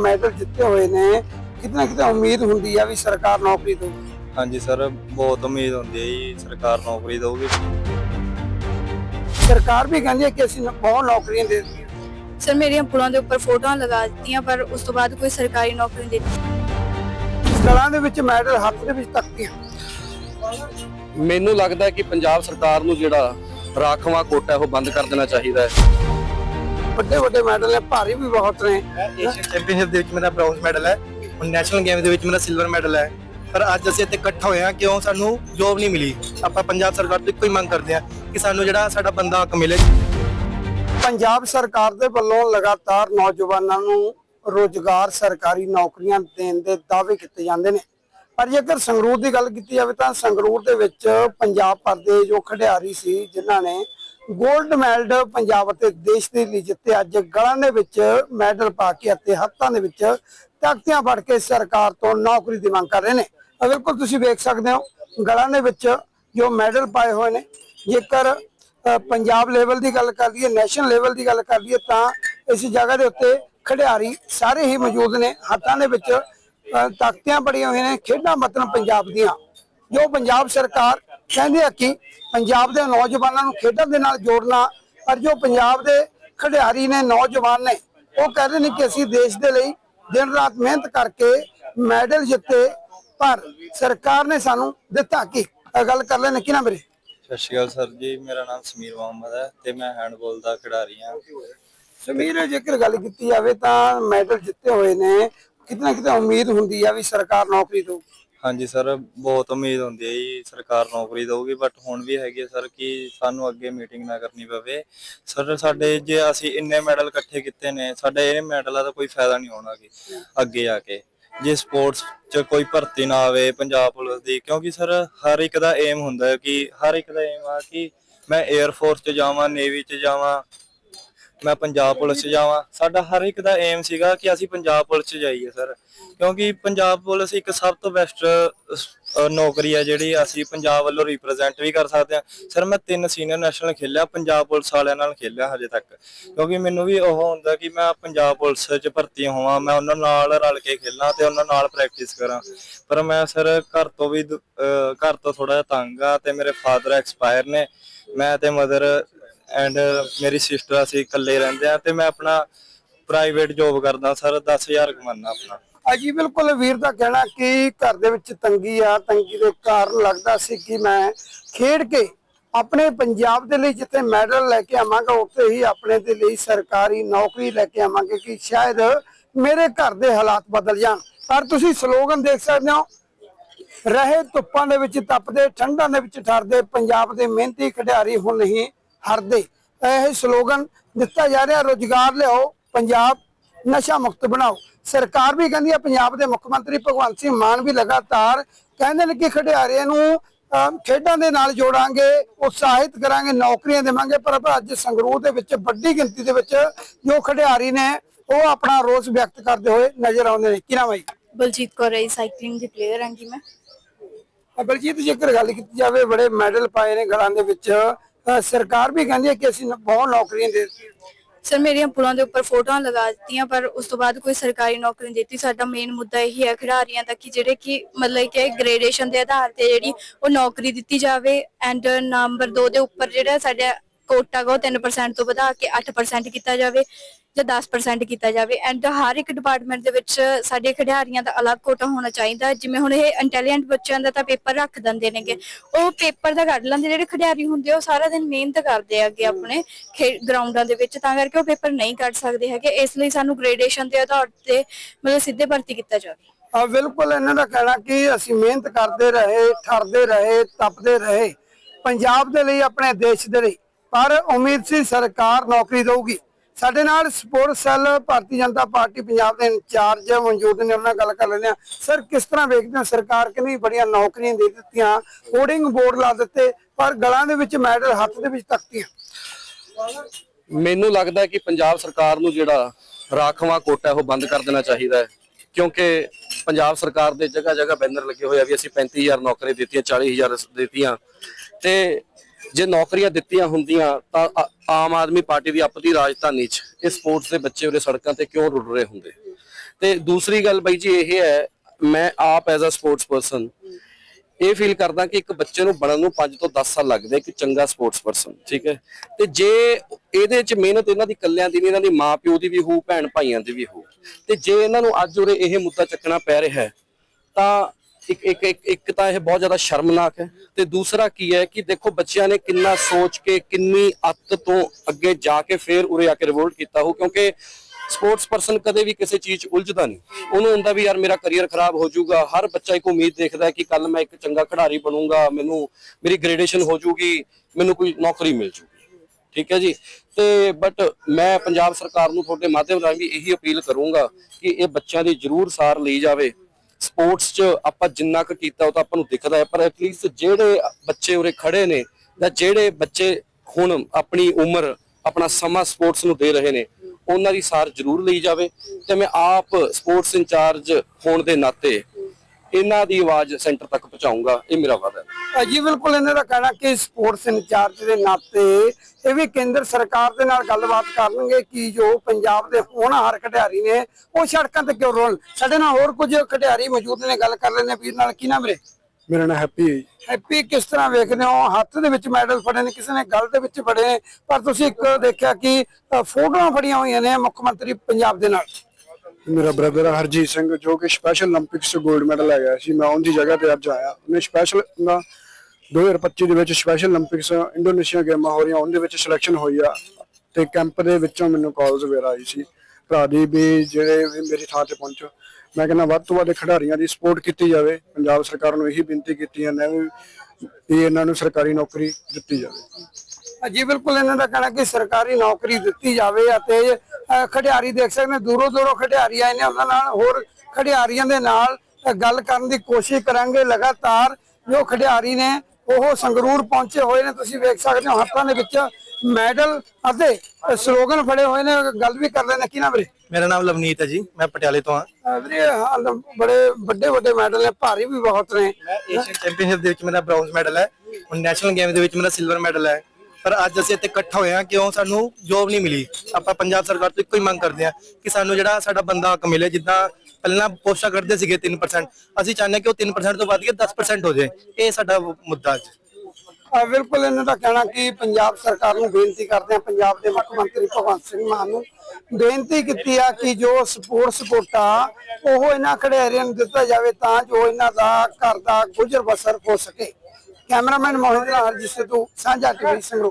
Medal ਜਿੱਤੇ ਹੋਏ ਨੇ ਕਿਤਨਾ ਕਿਤੇ ਉਮੀਦ ਹੁੰਦੀ ਆ ਵੀ ਸਰਕਾਰ ਨੌਕਰੀ ਦੇਊਗੀ। ਹਾਂਜੀ ਸਰ ਬਹੁਤ ਉਮੀਦ ਹੁੰਦੀ ਹੈ ਜੀ ਸਰਕਾਰ ਨੌਕਰੀ ਦੇਊਗੀ। ਸਰਕਾਰ ਵੀ ਕਹਿੰਦੀ ਹੈ ਕਿ ਅਸੀਂ ਬਹੁਤ ਨੌਕਰੀਆਂ ਦੇ ਦਿੱਤੀਆਂ। ਸਰ ਮੇਰੀਆਂ ਪੁਲਾਂ ਦੇ ਉੱਪਰ ਫੋਟੋਆਂ ਲਗਾ ਦਿੱਤੀਆਂ ਪਰ ਉਸ ਤੋਂ ਬਾਅਦ ਕੋਈ ਸਰਕਾਰੀ ਨੌਕਰੀ ਨਹੀਂ ਦਿੱਤੀ। ਗਲਾਂ ਦੇ ਵਿੱਚ ਮੈਡਲ ਹੱਥ ਦੇ ਵਿੱਚ ਤੱਕਦੀਆਂ ਮੈਨੂੰ ਲੱਗਦਾ ਹੈ ਕਿ ਪੰਜਾਬ ਸਰਕਾਰ ਨੂੰ ਜਿਹੜਾ ਰਾਖਵਾਂ ਕੋਟਾ ਉਹ ਬੰਦ ਕਰ ਦੇਣਾ ਚਾਹੀਦਾ ਹੈ। ਵੱਡੇ ਵੱਡੇ ਮੈਡਲ ਨੇ ਭਾਰੀ ਵੀ ਬਹੁਤ ਨੇ। ਏਸ਼ੀਅਨ ਚੈਂਪੀਅਨਸ਼ਿਪ ਦੇ ਵਿੱਚ ਮੇਰਾ ਬ੍ਰੌਂਜ਼ ਮੈਡਲ ਹੈ ਹੁਣ ਨੈਸ਼ਨਲ ਗੇਮ ਦੇ ਵਿੱਚ ਮੇਰਾ ਸਿਲਵਰ ਮੈਡਲ ਹੈ। ਪਰ ਅੱਜ ਅਸੀਂ ਇੱਥੇ ਇਕੱਠ ਹੋਏ ਹਾਂ ਕਿਉਂ ਸਾਨੂੰ ਜੋਬ ਨਹੀਂ ਮਿਲੀ। ਆਪਾਂ ਪੰਜਾਬ ਸਰਕਾਰ ਤੋਂ ਇੱਕੋ ਹੀ ਮੰਗ ਕਰਦੇ ਹਾਂ ਕਿ ਸਾਨੂੰ ਜਿਹੜਾ ਸਾਡਾ ਬੰਦਾ ਹੱਕ ਮਿਲੇ। ਪੰਜਾਬ ਸਰਕਾਰ ਦੇ ਵੱਲੋਂ ਲਗਾਤਾਰ ਨੌਜਵਾਨਾਂ ਨੂੰ ਰੋਜ਼ਗਾਰ ਸਰਕਾਰੀ ਨੌਕਰੀਆਂ ਦੇਣ ਦੇ ਦਾਅਵੇ ਕੀਤੇ ਜਾਂਦੇ ਨੇ। ਪਰ ਜੇਕਰ ਸੰਗਰੂਰ ਦੀ ਗੱਲ ਕੀਤੀ ਜਾਵੇ ਤਾਂ ਸੰਗਰੂਰ ਦੇ ਵਿੱਚ ਪੰਜਾਬ ਭਰ ਦੇ ਜੋ ਖਿਡਾਰੀ ਸੀ ਜਿਨ੍ਹਾਂ ਨੇ 골ਡ ਮੈਡਲ ਪੰਜਾਬ ਅਤੇ ਦੇਸ਼ ਦੇ ਲਈ ਜਿੱਤੇ ਅੱਜ ਗਲਾਂ ਦੇ ਵਿੱਚ ਮੈਡਲ ਪਾ ਕੇ ਅਤੇ ਹੱਥਾਂ ਦੇ ਵਿੱਚ ਤਖਤੀਆਂ ਫੜ ਕੇ ਸਰਕਾਰ ਤੋਂ ਨੌਕਰੀ ਦੀ ਮੰਗ ਕਰ ਰਹੇ ਨੇ। ਬਿਲਕੁਲ ਤੁਸੀਂ ਵੇਖ ਸਕਦੇ ਹੋ, ਗਲਾਂ ਦੇ ਵਿੱਚ ਜੋ ਮੈਡਲ ਪਾਏ ਹੋਏ ਨੇ, ਜੇਕਰ ਪੰਜਾਬ ਲੈਵਲ ਦੀ ਗੱਲ ਕਰ ਲਈਏ, ਨੈਸ਼ਨਲ ਲੈਵਲ ਦੀ ਗੱਲ ਕਰ ਲਈਏ, ਤਾਂ ਇਸ ਜਗ੍ਹਾ ਦੇ ਉੱਤੇ ਖਿਡਾਰੀ ਸਾਰੇ ਹੀ ਮੌਜੂਦ ਨੇ। ਹੱਥਾਂ ਦੇ ਵਿੱਚ ਤਾਕਤਾਂ ਬੜੀਆਂ ਹੋਈਆਂ ਨੇ, ਖੇਡਾਂ ਮਤਲਬ ਪੰਜਾਬ ਦੀਆਂ। ਜੋ ਪੰਜਾਬ ਸਰਕਾਰ ਕਹਿੰਦੀ ਹੈ ਕਿ ਪੰਜਾਬ ਦੇ ਨੌਜਵਾਨਾਂ ਨੂੰ ਖੇਡਾਂ ਦੇ ਨਾਲ ਜੋੜਨਾ ਪਰ ਜੋ ਪੰਜਾਬ ਦੇ ਖਿਡਾਰੀ ਨੇ ਨੌਜਵਾਨ ਨੇ ਉਹ ਕਹਿ ਰਹੇ ਨੇ ਕਿ ਅਸੀਂ ਦੇਸ਼ ਦੇ ਲਈ ਦਿਨ ਰਾਤ ਮਿਹਨਤ ਕਰਕੇ ਮੈਡਲ ਜਿੱਤੇ ਪਰ ਸਰਕਾਰ ਨੇ ਸਾਨੂੰ ਦਿੱਤਾ ਕੀ? ਗੱਲ ਕਰ ਲੈਣੇ ਕਿ ਨਾ ਮੇਰੇ ਸਤਿ ਸ਼੍ਰੀ ਅਕਾਲ ਸਰ ਜੀ ਮੇਰਾ ਨਾਮ ਸਮੀਰ ਮੁਹੰਮਦ ਹੈ ਤੇ ਮੈਂ ਹੈਂਡਬਾਲ ਦਾ ਖਿਡਾਰੀ ਹਾਂ। ਸਮੀਰ ਜੇਕਰ ਗੱਲ ਕੀਤੀ ਜਾਵੇ ਤਾਂ ਮੈਡਲ ਜਿੱਤੇ ਹੋਏ ਨੇ ਕਿਤਨਾ ਕਿਤੇ ਉਮੀਦ ਹੁੰਦੀ ਆ ਵੀ ਸਰਕਾਰ ਨੌਕਰੀ ਦੇਊ। ਹਾਂਜੀ ਸਰ, ਬਹੁਤ ਉਮੀਦ ਹੁੰਦੀ ਹੈ ਜੀ ਸਰਕਾਰ ਨੌਕਰੀ ਦੇਊਗੀ ਬਟ ਹੁਣ ਵੀ ਹੈਗੀ ਹੈ ਸਰ ਕਿ ਸਾਨੂੰ ਅੱਗੇ ਮੀਟਿੰਗ ਨਾ ਕਰਨੀ ਪਵੇ। ਸਰ, ਸਾਡੇ ਜੇ ਅਸੀਂ ਇੰਨੇ ਮੈਡਲ ਇਕੱਠੇ ਕੀਤੇ ਨੇ, ਸਾਡੇ ਇਹ ਮੈਡਲਾਂ ਦਾ ਕੋਈ ਫਾਇਦਾ ਨਹੀਂ ਹੋਣਾ ਗੀ ਅੱਗੇ ਆ ਕੇ। ਜੇ ਸਪੋਰਟਸ 'ਚ ਕੋਈ ਭਰਤੀ ਨਾ ਆਵੇ ਪੰਜਾਬ ਪੁਲਿਸ ਦੀ, ਕਿਉਂਕਿ ਸਰ ਹਰ ਇੱਕ ਦਾ ਏਮ ਹੁੰਦਾ ਹੈ ਕਿ, ਹਰ ਇੱਕ ਦਾ ਏਮ ਆ ਕਿ ਮੈਂ 에ਅਰ ਫੋਰਸ 'ਚ ਜਾਵਾਂ ਨੇਵੀ 'ਚ ਜਾਵਾਂ ਮੈਂ ਪੰਜਾਬ ਪੁਲਿਸ 'ਚ ਜਾਵਾਂ। ਸਾਡਾ ਹਰ ਇੱਕ ਦਾ ਏਮ ਸੀਗਾ ਕਿ ਅਸੀਂ ਪੰਜਾਬ ਪੁਲਿਸ 'ਚ ਜਾਈਏ ਸਰ ਕਿਉਂਕਿ ਪੰਜਾਬ ਪੁਲਿਸ ਇੱਕ ਸਭ ਤੋਂ ਬੈਸਟ ਨੌਕਰੀ ਹੈ ਜਿਹੜੀ ਅਸੀਂ ਪੰਜਾਬ ਵੱਲੋਂ ਰਿਪਰੈਜ਼ੈਂਟ ਵੀ ਕਰ ਸਕਦੇ ਹਾਂ। ਸਰ ਮੈਂ ਤਿੰਨ ਸੀਨੀਅਰ ਨੈਸ਼ਨਲ ਖੇਲਿਆ ਪੰਜਾਬ ਪੁਲਿਸ ਵਾਲਿਆਂ ਨਾਲ ਖੇਲਿਆ ਹਜੇ ਤੱਕ। ਕਿਉਂਕਿ ਮੈਨੂੰ ਵੀ ਉਹ ਹੁੰਦਾ ਕਿ ਮੈਂ ਪੰਜਾਬ ਪੁਲਿਸ 'ਚ ਭਰਤੀ ਹੋਵਾਂ ਮੈਂ ਉਹਨਾਂ ਨਾਲ ਰਲ ਕੇ ਖੇਲਾਂ ਤੇ ਉਹਨਾਂ ਨਾਲ ਪ੍ਰੈਕਟਿਸ ਕਰਾਂ। ਪਰ ਮੈਂ ਸਰ ਘਰ ਤੋਂ ਵੀ ਘਰ ਤੋਂ ਥੋੜਾ ਜਿਹਾ ਤੰਗ ਆ ਤੇ ਮੇਰੇ ਫਾਦਰ ਐਕਸਪਾਇਰ ਨੇ। ਮੈਂ ਤੇ ਮਦਰ ਐਂਡ ਮੇਰੀ ਸਿਸਟਰ ਅਸੀਂ ਇਕੱਲੇ ਰਹਿੰਦੇ ਆ ਤੇ ਮੈਂ ਆਪਣਾ ਪ੍ਰਾਈਵੇਟ ਜੋਬ ਕਰਦਾ ਸਰ 10000 ਕਮਾਨਾ ਆਪਣਾ। ਅਜੀ ਬਿਲਕੁਲ ਵੀਰ ਦਾ ਕਹਿਣਾ ਕਿ ਘਰ ਦੇ ਵਿੱਚ ਤੰਗੀ ਆ, ਤੰਗੀ ਦੇ ਕਾਰਨ ਲੱਗਦਾ ਸੀ ਕਿ ਮੈਂ ਖੇਡ ਕੇ ਆਪਣੇ ਪੰਜਾਬ ਦੇ ਲਈ ਜਿੱਥੇ ਮੈਡਲ ਲੈ ਕੇ ਆਵਾਂਗਾ, ਉੱਥੇ ਹੀ ਆਪਣੇ ਦੇ ਲਈ ਸਰਕਾਰੀ ਨੌਕਰੀ ਲੈ ਕੇ ਆਵਾਂਗੇ ਕਿ ਸ਼ਾਇਦ ਮੇਰੇ ਘਰ ਦੇ ਹਾਲਾਤ ਬਦਲ ਜਾਣ। ਪਰ ਤੁਸੀਂ ਸਲੋਗਨ ਦੇਖ ਸਕਦੇ ਹੋ, ਰਹੇ ਧੁੱਪਾਂ ਦੇ ਵਿੱਚ ਤਪਦੇ, ਠੰਡਾਂ ਦੇ ਵਿੱਚ ਠਰਦੇ, ਪੰਜਾਬ ਦੇ ਮਿਹਨਤੀ ਖਿਡਾਰੀ ਹੁਣ ਨਹੀਂ ਹਰਦੇ। ਇਹ ਸਲੋਗਨ ਦਿੱਤਾ ਜਾ ਰਿਹਾ ਰੋਜ਼ਗਾਰ ਲਿਆਓ ਪੰਜਾਬ ਨਸ਼ਾ ਮੁਕਤ ਬਣਾਓ। ਸਰਕਾਰ ਵੀ ਕਹਿੰਦੀ ਹੈ ਪੰਜਾਬ ਦੇ ਮੁੱਖ ਮੰਤਰੀ ਭਗਵੰਤ ਸਿੰਘ ਮਾਨ ਵੀ ਲਗਾਤਾਰ ਕਹਿੰਦੇ ਨੇ ਕਿ ਖਿਡਾਰੀਆਂ ਨੂੰ ਖੇਡਾਂ ਦੇ ਨਾਲ ਜੋੜਾਂਗੇ ਉਤਸ਼ਾਹਿਤ ਕਰਾਂਗੇ ਨੌਕਰੀਆਂ ਦੇਵਾਂਗੇ ਪਰ ਅੱਜ ਸੰਗਰੂਰ ਦੇ ਵਿੱਚ ਵੱਡੀ ਗਿਣਤੀ ਦੇ ਵਿੱਚ ਜੋ ਖਿਡਾਰੀ ਨੇ ਉਹ ਆਪਣਾ ਰੋਸ ਵਿਅਕਤ ਕਰਦੇ ਹੋਏ ਨਜ਼ਰ ਆਉਂਦੇ ਨੇ। ਕਿਨਾ ਬਾਈ ਬਲਜੀਤ ਕੌਰ ਹੈ ਸਾਈਕਲਿੰਗ ਦੀ ਪਲੇਅਰ ਹਾਂ ਜੀ ਮੈਂ। ਬਲਜੀਤ ਜੇਕਰ ਗੱਲ ਕੀਤੀ ਜਾਵੇ ਬੜੇ ਮੈਡਲ ਪਾਏ ਨੇ ਗਲਾਂ ਦੇ ਵਿੱਚ। ਅਹ ਸਰਕਾਰ ਵੀ ਕਹਿੰਦੀ ਹੈ ਕਿ ਅਸੀਂ ਨ- ਬਹੁਤ ਨੌਕਰੀਆਂ ਦੇ ਸਰ, ਮੇਰੀਆਂ ਪੁਲਾਂ ਦੇ ਉੱਪਰ ਫੋਟੋਆਂ ਲਗਾ ਦਿੱਤੀਆਂ, ਪਰ ਉਸ ਤੋਂ ਬਾਅਦ ਕੋਈ ਸਰਕਾਰੀ ਨੌਕਰੀ ਨਹੀਂ ਦਿੱਤੀ। ਸਾਡਾ ਮੇਨ ਮੁੱਦਾ ਇਹੀ ਹੈ ਖਿਡਾਰੀਆਂ ਦਾ ਕਿ ਜਿਹੜੇ ਕਿ ਮਤਲਬ ਕਿ ਗ੍ਰੇਡੇਸ਼ਨ ਦੇ ਆਧਾਰ ਤੇ ਜਿਹੜੀ ਉਹ ਨੌਕਰੀ ਦਿੱਤੀ ਜਾਵੇ। ਐਂਡ ਨੰਬਰ 2 ਦੇ ਉੱਪਰ ਜਿਹੜਾ ਸਾਡਾ ਕੋਟਾ ਗਾ ਉਹ 3% ਤੋਂ ਵਧਾ ਕੇ 8% ਕੀਤਾ ਜਾਵੇ ਜਾਂ 10% ਕੀਤਾ ਜਾਵੇ। ਐਂਡ ਹਰ ਇੱਕ ਡਿਪਾਰਟਮੈਂਟ ਦੇ ਵਿੱਚ ਸਾਡੇ ਖਿਡਾਰੀਆਂ ਦਾ ਅਲੱਗ ਕੋਟਾ ਹੋਣਾ ਚਾਹੀਦਾ। ਜਿਵੇਂ ਹੁਣ ਇਹ ਇੰਟੈਲੀਜੈਂਟ ਬੱਚਿਆਂ ਦਾ ਤਾਂ ਪੇਪਰ ਰੱਖ ਦਿੰਦੇ ਨੇਗੇ। ਉਹ ਪੇਪਰ ਦਾ ਕੱਢ ਲੈਂਦੇ, ਜਿਹੜੇ ਖਿਡਾਰੀ ਹੁੰਦੇ ਉਹ ਸਾਰਾ ਦਿਨ ਮਿਹਨਤ ਕਰਦੇ ਆਗੇ ਆਪਣੇ ਗਰਾਊਂਡਾਂ ਦੇ ਵਿੱਚ। ਤਾਂ ਕਰਕੇ ਉਹ ਪੇਪਰ ਨਹੀਂ ਕੱਢ ਸਕਦੇ ਹੈਗੇ। ਇਸ ਲਈ ਸਾਨੂੰ ਗ੍ਰੇਡੇਸ਼ਨ ਦੇ ਆਧਾਰ ਤੇ ਮਤਲਬ ਸਿੱਧੇ ਭਰਤੀ ਕੀਤਾ ਜਾਵੇ। ਆ ਬਿਲਕੁਲ ਇਹਨਾਂ ਦਾ ਕਹਿਣਾ ਕਿ ਅਸੀਂ ਮਿਹਨਤ ਕਰਦੇ ਰਹੇ, ਠਰਦੇ ਰਹੇ, ਤਪਦੇ ਰਹੇ। ਪੰਜਾਬ ਦੇ ਲਈ, ਆਪਣੇ ਦੇਸ਼ ਦੇ ਲਈ। ਪਰ ਉਮੀਦ ਸੀ ਸਰਕਾਰ ਨੌਕਰੀ ਦੇਊਗੀ। ਸਾਡੇ ਨਾਲ ਸਪੋਰਟ ਸੈੱਲ ਭਾਰਤੀ ਜਨਤਾ ਪਾਰਟੀ ਪੰਜਾਬ ਦੇ ਇੰਚਾਰਜ ਮੌਜੂਦ ਨੇ, ਉਹਨਾਂ ਗੱਲ ਕਰ ਲੈਂਦੇ ਆ ਸਰ, ਕਿਸ ਤਰ੍ਹਾਂ ਵੇਖਦੇ ਹੋ ਸਰਕਾਰ ਕਿੰਨੀ ਬੜੀਆਂ ਨੌਕਰੀਆਂ ਦੇ ਦਿੱਤੀਆਂ? ਹੋਰਡਿੰਗ ਬੋਰਡ ਲਾ ਦਿੱਤੇ, ਪਰ ਗਲਾਂ ਦੇ ਵਿੱਚ ਮੈਡਲ ਹੱਥ ਦੇ ਵਿੱਚ ਤੱਕਤੀਆਂ। ਮੈਨੂੰ ਲੱਗਦਾ ਕਿ ਪੰਜਾਬ ਸਰਕਾਰ ਨੂੰ ਜਿਹੜਾ ਰਾਖਵਾਂ ਕੋਟਾ ਉਹ ਬੰਦ ਕਰ ਦੇਣਾ ਚਾਹੀਦਾ ਹੈ। ਕਿਉਂਕਿ ਪੰਜਾਬ ਸਰਕਾਰ ਦੇ ਜਗ੍ਹਾ ਜਗ੍ਹਾ ਬੈਨਰ ਲੱਗੇ ਹੋਏ ਆ ਵੀ ਅਸੀਂ 35000 ਨੌਕਰੀਆਂ ਦਿੱਤੀਆਂ 40000 ਦਿੱਤੀਆਂ। ਤੇ ਜੇ ਨੌਕਰੀਆਂ ਦਿੱਤੀਆਂ ਹੁੰਦੀਆਂ ਤਾਂ ਆਮ ਆਦਮੀ ਪਾਰਟੀ ਦੀ ਆਪਣੀ ਰਾਜਧਾਨੀ 'ਚ ਇਹ ਸਪੋਰਟਸ ਦੇ ਬੱਚੇ ਉਰੇ ਸੜਕਾਂ ਤੇ ਕਿਉਂ ਰੁੱਲ ਰਹੇ ਹੁੰਦੇ? ਤੇ ਦੂਸਰੀ ਗੱਲ ਬਾਈ ਜੀ ਇਹ ਹੈ, ਮੈਂ ਆਪ ਐਜ਼ ਅ ਸਪੋਰਟਸ ਪਰਸਨ ਇਹ ਫੀਲ ਕਰਦਾ ਕਿ ਇੱਕ ਬੱਚੇ ਨੂੰ ਬਣਨ ਨੂੰ 5 ਤੋਂ 10 ਸਾਲ ਲੱਗਦੇ ਕਿ ਚੰਗਾ ਸਪੋਰਟਸ ਪਰਸਨ ਠੀਕ ਹੈ? ਤੇ ਜੇ ਇਹਦੇ ਚ ਮਿਹਨਤ ਇਹਨਾਂ ਦੀ ਕੱਲਿਆਂ ਦੀ ਨਹੀਂ, ਇਹਨਾਂ ਦੀ ਮਾਂ ਪਿਓ ਦੀ ਵੀ ਹੋਊ ਭੈਣ ਭਾਈਆਂ ਦੀ ਵੀ ਹੋਊ, ਤੇ ਜੇ ਇਹਨਾਂ ਨੂੰ ਅੱਜ ਉਰੇ ਇਹ ਮੁੱਦਾ ਚੱਕਣਾ ਪੈ ਰਿਹਾ ਤਾਂ ਇੱਕ ਇੱਕ ਇੱਕ ਤਾਂ ਇਹ ਬਹੁਤ ਜ਼ਿਆਦਾ ਸ਼ਰਮਨਾਕ ਹੈ ਤੇ ਦੂਸਰਾ ਕੀ ਹੈ ਕਿ ਦੇਖੋ ਬੱਚਿਆਂ ਨੇ ਕਿੰਨਾ ਸੋਚ ਕੇ ਕਿੰਨੀ ਅੱਤ ਤੋਂ ਅੱਗੇ ਜਾ ਕੇ ਫੇਰ ਉਰੇ ਆ ਕੇ ਰਿਵੋਲਟ ਕੀਤਾ ਹੋ ਕਿਉਂਕਿ ਸਪੋਰਟਸ ਪਰਸਨ ਕਦੇ ਵੀ ਕਿਸੇ ਚੀਜ਼ 'ਚ ਉਲਝਦਾ ਨਹੀਂ। ਉਹਨੂੰ ਹੁੰਦਾ ਵੀ ਯਾਰ ਮੇਰਾ ਕੈਰੀਅਰ ਖਰਾਬ ਹੋ ਜਾਊਗਾ, ਹਰ ਬੱਚਾ ਇੱਕ ਉਮੀਦ ਦੇਖਦਾ ਹੈ ਕਿ ਕੱਲ ਮੈਂ ਇੱਕ ਚੰਗਾ ਖਿਡਾਰੀ ਬਣੂੰਗਾ, ਮੈਨੂੰ ਮੇਰੀ ਗ੍ਰੈਜੂਏਸ਼ਨ ਹੋ ਜਾਊਗੀ, ਮੈਨੂੰ ਕੋਈ ਨੌਕਰੀ ਮਿਲ ਜਾਊਗੀ ਠੀਕ ਹੈ ਜੀ? ਤੇ ਬਟ ਮੈਂ ਪੰਜਾਬ ਸਰਕਾਰ ਨੂੰ ਤੁਹਾਡੇ ਮਾਧਿਅਮ ਰਾਹੀਂ ਵੀ ਇਹੀ ਅਪੀਲ ਕਰੂੰਗਾ ਕਿ ਇਹ ਬੱਚਿਆਂ ਦੀ ਜ਼ਰੂਰ ਸਾਰ ਲਈ ਜਾਵੇ। ਸਪੋਰਟਸ 'ਚ ਆਪਾਂ ਜਿੰਨਾ ਕੁ ਕੀਤਾ ਉਹ ਤਾਂ ਆਪਾਂ ਨੂੰ ਦਿਖਦਾ ਹੈ, ਪਰ ਐਟਲੀਸਟ ਜਿਹੜੇ ਬੱਚੇ ਉਰੇ ਖੜੇ ਨੇ ਜਾਂ ਜਿਹੜੇ ਬੱਚੇ ਹੁਣ ਆਪਣੀ ਉਮਰ, ਆਪਣਾ ਸਮਾਂ ਸਪੋਰਟਸ ਨੂੰ ਦੇ ਰਹੇ ਨੇ, ਉਹਨਾਂ ਦੀ ਸਾਰ ਜ਼ਰੂਰ ਲਈ ਜਾਵੇ ਤੇ ਮੈਂ ਆਪ ਸਪੋਰਟਸ ਇੰਚਾਰਜ ਹੋਣ ਦੇ ਨਾਤੇ ਇਹਨਾਂ ਦੀ ਆਵਾਜ਼ ਸੈਂਟਰ ਤੱਕ ਪਹੁੰਚਾਊਂਗਾ। ਇਹ ਮੇਰਾ ਵਾਅਦਾ ਹੈ। ਜੀ ਬਿਲਕੁਲ ਇਹਨਾਂ ਦਾ ਕਹਿਣਾ ਕਿ ਸਪੋਰਟਸ ਇੰਚਾਰਜ ਦੇ ਨਾਤੇ ਇਹ ਵੀ ਕੇਂਦਰ ਸਰਕਾਰ ਦੇ ਨਾਲ ਗੱਲਬਾਤ ਕਰਨਗੇ ਕਿ ਜੋ ਪੰਜਾਬ ਦੇ ਹੋਣਹਾਰ ਖਿਡਾਰੀ ਨੇ ਉਹ ਸੜਕਾਂ ਤੇ ਕਿਉਂ ਰੋਣ? ਸਾਡੇ ਨਾਲ ਹੋਰ ਕੁਝ ਖਿਡਾਰੀ ਮੌਜੂਦ ਨੇ ਗੱਲ ਕਰ ਲੈਣੇ ਵੀਰ ਨਾਲ। ਕੀ ਨਾਮ ਰੇ ਮੇਰਾ ਨਾਮ ਹੈਪੀ ਹੈ। ਹੈਪੀ ਕਿਸ ਤਰ੍ਹਾਂ ਵੇਖਦੇ ਹੋ? ਹੱਥ ਦੇ ਵਿੱਚ ਮੈਡਲ ਫੜੇ ਨੇ ਕਿਸੇ ਨੇ ਗਲ ਦੇ ਵਿੱਚ ਫੜੇ ਨੇ ਪਰ ਤੁਸੀਂ ਇੱਕ ਦੇਖਿਆ ਕਿ ਫੋਟੋਆਂ ਫੜੀਆਂ ਹੋਈਆਂ ਨੇ ਮੁੱਖ ਮੰਤਰੀ ਪੰਜਾਬ ਦੇ ਨਾਲ। ਮੇਰਾ ਬ੍ਰਦਰ ਹਰਜੀਤ ਸਿੰਘ, ਜੋ ਕਿ ਸਪੈਸ਼ਲ 올림픽ਸ 'ਚ 골ਡ ਮੈਡਲ ਆਇਆ ਸੀ। ਮੈਂ ਉਹਦੀ ਜਗ੍ਹਾ ਤੇ ਅੱਜ ਆਇਆ। ਉਹਨੇ ਸਪੈਸ਼ਲ 2025 ਦੇ ਵਿੱਚ ਸਪੈਸ਼ਲ 올림픽ਸ ਇੰਡੋਨੇਸ਼ੀਆ ਗੇਮਾਂ ਹੋ ਰਹੀਆਂ, ਉਹਦੇ ਵਿੱਚ ਸਿਲੈਕਸ਼ਨ ਹੋਈ ਆ ਤੇ ਕੈਂਪ ਦੇ ਵਿੱਚੋਂ ਮੈਨੂੰ ਕਾਲਸ ਵਗੈਰਾ ਆਈ ਸੀ। ਭਰਾ ਦੀ ਵੀ ਜਿਹੜੇ ਵੀ ਮੇਰੀ ਥਾਂ ਤੇ ਪਹੁੰਚੋ। ਮੈਂ ਕਹਿੰਦਾ, ਵੱਧ ਤੋਂ ਵੱਧ ਖਿਡਾਰੀਆਂ ਦੀ ਸਪੋਰਟ ਕੀਤੀ ਜਾਵੇ। ਪੰਜਾਬ ਸਰਕਾਰ ਨੂੰ ਇਹੀ ਬੇਨਤੀ ਕੀਤੀ ਹੈ ਵੀ ਇਹ ਇਹਨਾਂ ਨੂੰ ਸਰਕਾਰੀ ਨੌਕਰੀ ਦਿੱਤੀ ਜਾਵੇ। ਜੀ ਬਿਲਕੁਲ ਇਹਨਾਂ ਦਾ ਕਹਿਣਾ ਕਿ ਸਰਕਾਰੀ ਨੌਕਰੀ ਦਿੱਤੀ ਜਾਵੇ ਅਤੇ ਖਿਡਾਰੀ ਦੇਖ ਸਕਦੇ ਨੇ ਦੂਰੋਂ ਦੂਰੋਂ ਖਿਡਾਰੀ ਆਏ ਨੇ ਉਹਨਾਂ ਨਾਲ। ਹੋਰ ਖਿਡਾਰੀਆਂ ਦੇ ਨਾਲ ਗੱਲ ਕਰਨ ਦੀ ਕੋਸ਼ਿਸ਼ ਕਰਾਂਗੇ ਲਗਾਤਾਰ। ਜੋ ਖਿਡਾਰੀ ਨੇ ਉਹ ਸੰਗਰੂਰ ਪਹੁੰਚੇ ਹੋਏ ਨੇ। ਤੁਸੀਂ ਵੇਖ ਸਕਦੇ ਹੋ ਹੱਥਾਂ ਦੇ ਵਿੱਚ ਮੈਡਲ ਅਤੇ ਸਲੋਗਨ ਫੜੇ ਹੋਏ ਨੇ। ਗੱਲ ਵੀ ਕਰ ਲੈਣੇ ਕਿ ਨਾ ਵੀਰੇ? ਮੇਰਾ ਨਾਮ ਲਵਨੀਤ ਹੈ ਜੀ। ਮੈਂ ਪਟਿਆਲੇ ਤੋਂ ਹਾਂ। ਵੀਰੇ ਹਾਲ ਬੜੇ ਵੱਡੇ ਵੱਡੇ ਮੈਡਲ ਨੇ ਭਾਰੀ ਵੀ ਬਹੁਤ ਨੇ। ਮੈਂ ਏਸ਼ੀਅਨ ਚੈਂਪੀਅਨਸ਼ਿਪ ਦੇ ਵਿੱਚ ਮੇਰਾ ਬ੍ਰੌਂਜ਼ ਮੈਡਲ ਹੈ। ਹੁਣ ਨੈਸ਼ਨਲ ਗੇਮ ਦੇ ਵਿੱਚ ਮੇਰਾ ਸਿਲਵਰ ਮੈਡਲ ਹੈ। ਪਰ ਅੱਜ ਅਸੀਂ ਇੱਥੇ ਇਕੱਠਾ ਹੋਏ ਹਾਂ ਕਿਉਂ ਸਾਨੂੰ ਜੋਬ ਨਹੀਂ ਮਿਲੀ? ਆਪਾਂ ਪੰਜਾਬ ਸਰਕਾਰ ਤੋਂ ਇੱਕੋ ਹੀ ਮੰਗ ਕਰਦੇ ਹਾਂ ਕਿ ਸਾਨੂੰ ਜਿਹੜਾ ਸਾਡਾ ਬੰਦਾ ਹੱਕ ਮਿਲੇ ਜਿੱਦਾਂ ਪਹਿਲਾਂ ਪੋਸਟਾਂ ਕੱਢਦੇ ਸੀਗੇ 3% ਅਸੀਂ ਚਾਹੁੰਦੇ ਕਿ ਉਹ 3% ਤੋਂ ਵੱਧ ਕੇ 10% ਹੋ ਜਾਏ। ਇਹ ਸਾਡਾ ਮੁੱਦਾ ਅੱਜ। ਅ, ਬਿਲਕੁਲ ਇਹਨਾਂ ਦਾ ਕਹਿਣਾ ਕਿ ਪੰਜਾਬ ਸਰਕਾਰ ਨੂੰ ਬੇਨਤੀ ਕਰਦੇ ਆ ਪੰਜਾਬ ਦੇ ਮੁੱਖ ਮੰਤਰੀ ਭਗਵੰਤ ਸਿੰਘ ਮਾਨ ਨੂੰ ਬੇਨਤੀ ਕੀਤੀ ਆ ਕਿ ਜੋ ਸਪੋਰਟਸ ਕੋਟਾ ਉਹ ਇਹਨਾਂ ਖਿਡਾਰੀਆਂ ਨੂੰ ਦਿੱਤਾ ਜਾਵੇ ਤਾਂ ਜੋ ਇਹਨਾਂ ਦਾ ਘਰ ਦਾ ਗੁਜ਼ਰ ਬਸਰ ਹੋ ਸਕੇ। ਕੈਮਰਾਮੈਨ ਮੋਹਿੰਦਰ ਹਰਜੀਤ ਸਿੱਧੂ ਸਾਂਝਾ ਟੀਵੀ ਸੰਗਰੂਰ।